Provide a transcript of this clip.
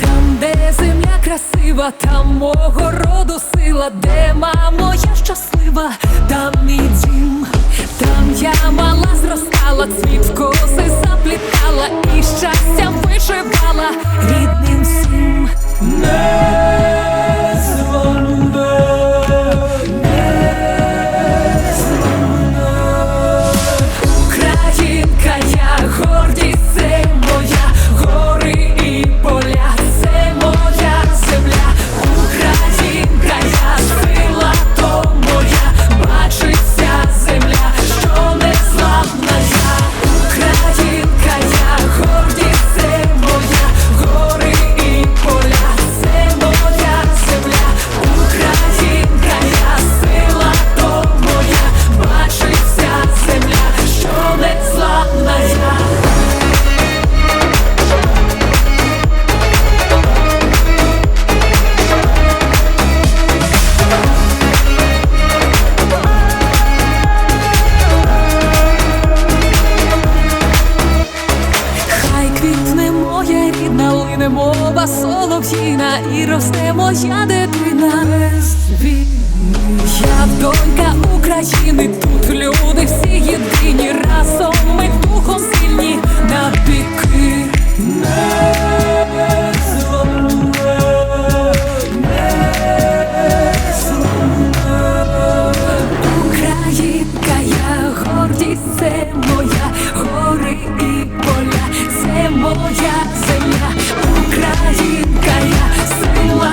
Там, де земля красива, там мого роду сила, де мамо, я щаслива. солов'їна, і росте моя дитина. я земля, Українка, я сила.